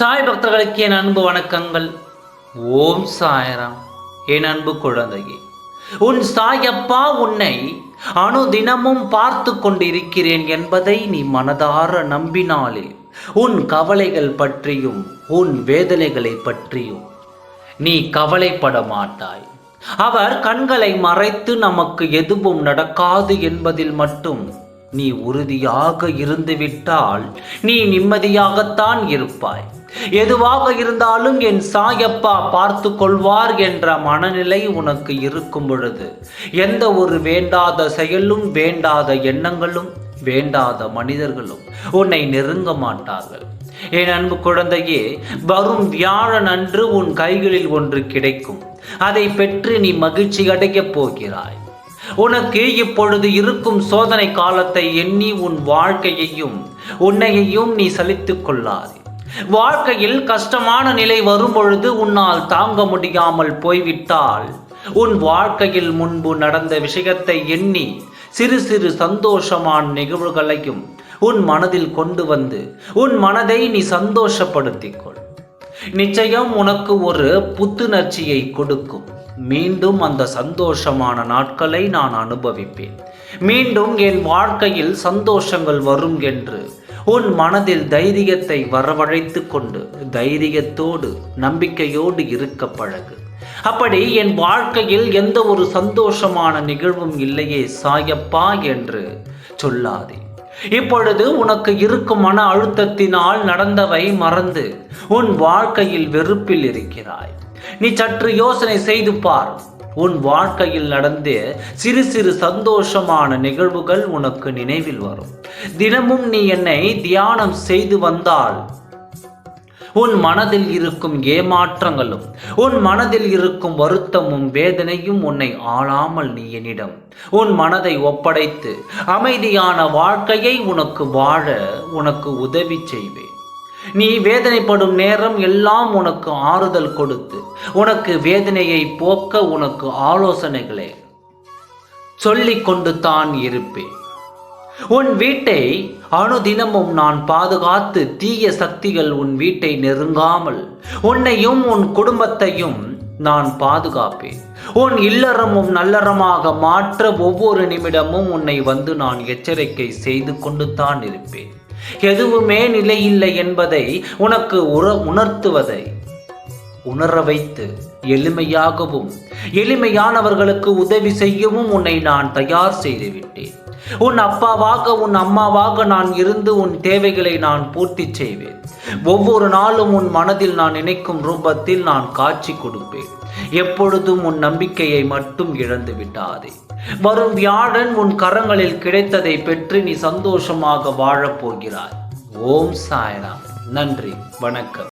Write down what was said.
சாய் பக்தர்களுக்கு என் அன்பு வணக்கங்கள். ஓம் சாயராம். என் அன்பு குழந்தையே உன் சாயப்பா உன்னை அனுதினமும் பார்த்து கொண்டிருக்கிறேன் என்பதை நீ மனதார நம்பினாலே உன் கவலைகள் பற்றியும் உன் வேதனைகளை பற்றியும் நீ கவலைப்பட மாட்டாய். அவர் கண்களை மறைத்து நமக்கு எதுவும் நடக்காது என்பதில் மட்டும் நீ உறுதியாக இருந்துவிட்டால் நீ நிம்மதியாகத்தான் இருப்பாய். எதுவாக இருந்தாலும் என் சாயப்பா பார்த்து கொள்வார் என்ற மனநிலை உனக்கு இருக்கும் பொழுது எந்த ஒரு வேண்டாத செயலும் வேண்டாத எண்ணங்களும் வேண்டாத மனிதர்களும் உன்னை நெருங்க மாட்டார்கள். என் அன்பு குழந்தையே வரும் வியாழன் அன்று உன் கைகளில் ஒன்று கிடைக்கும். அதை பெற்று நீ மகிழ்ச்சி அடையப் போகிறாய். உனக்கு இப்பொழுது இருக்கும் சோதனை காலத்தை எண்ணி உன் வாழ்க்கையையும் உன்னையையும் நீ சலித்துக் கொள்ளாதே. வாழ்க்கையில் கஷ்டமான நிலை வரும் பொழுது உன்னால் தாங்க முடியாமல் போய்விட்டால் உன் வாழ்க்கையில் முன்பு நடந்த விஷயத்தை எண்ணி சிறு சிறு சந்தோஷமான நிகழ்வுகளையும் உன் மனதில் கொண்டு வந்து உன் மனதை நீ சந்தோஷப்படுத்திக் கொள் நிச்சயம் உனக்கு ஒரு புத்துணர்ச்சியை கொடுக்கும். மீண்டும் அந்த சந்தோஷமான நாட்களை நான் அனுபவிப்பேன். மீண்டும் என் வாழ்க்கையில் சந்தோஷங்கள் வரும் என்று உன் மனதில் தைரியத்தை வரவழைத்து கொண்டு தைரியத்தோடு நம்பிக்கையோடு இருக்க பழகு. அப்படி என் வாழ்க்கையில் எந்த ஒரு சந்தோஷமான நிகழ்வும் இல்லையே சாயப்பா என்று சொல்லாதே. இப்பொழுது உனக்கு இருக்கும் மன அழுத்தத்தினால் நடந்தவை மறந்து உன் வாழ்க்கையில் வெறுப்பில் இருக்கிறாய். நீ சற்று யோசனை செய்து பார். உன் வாழ்க்கையில் நடந்து சிறு சிறு சந்தோஷமான நிகழ்வுகள் உனக்கு நினைவில் வரும். தினமும் நீ என்னை தியானம் செய்து வந்தால் உன் மனதில் இருக்கும் ஏமாற்றங்களும் உன் மனதில் இருக்கும் வருத்தமும் வேதனையும் உன்னை ஆளாமல் நீ என்னிடம். உன் மனதை ஒப்படைத்து அமைதியான வாழ்க்கையை உனக்கு வாழ உனக்கு உதவி செய்வேன். நீ வேதனைப்படும் நேரம் எல்லாம் உனக்கு ஆறுதல் கொடுத்து உனக்கு வேதனையை போக்க உனக்கு ஆலோசனைகளை சொல்லிக் கொண்டு தான் இருப்பேன். உன் வீட்டை அனுதினமும் நான் பாதுகாத்து தீய சக்திகள் உன் வீட்டை நெருங்காமல் உன்னையும் உன் குடும்பத்தையும் நான் பாதுகாப்பேன். உன் இல்லறமும் நல்லறமாக மாற்ற ஒவ்வொரு நிமிடமும் உன்னை வந்து நான் எச்சரிக்கை செய்து கொண்டு தான் இருப்பேன். எதுவுமே நிலையில்லை என்பதை உனக்கு உற உணர்த்துவதை உணர வைத்து எளிமையாகவும் எளிமையானவர்களுக்கு உதவி செய்யவும் உன்னை நான் தயார் செய்துவிட்டேன் உன் அப்பாவாக உன் அம்மாவாக நான் இருந்து உன் தேவைகளை நான் பூர்த்தி செய்வேன். ஒவ்வொரு நாளும் உன் மனதில் நான் நினைக்கும் ரூபத்தில் நான் காட்சி கொடுப்பேன். எப்பொழுதும் உன் நம்பிக்கையை மட்டும் இழந்து விட்டாதே. வரும் வியாழன் உன் கரங்களில் கிடைத்ததை பெற்று நீ சந்தோஷமாக வாழப் போகிறாய். ஓம் சாய்ராம். நன்றி. வணக்கம்.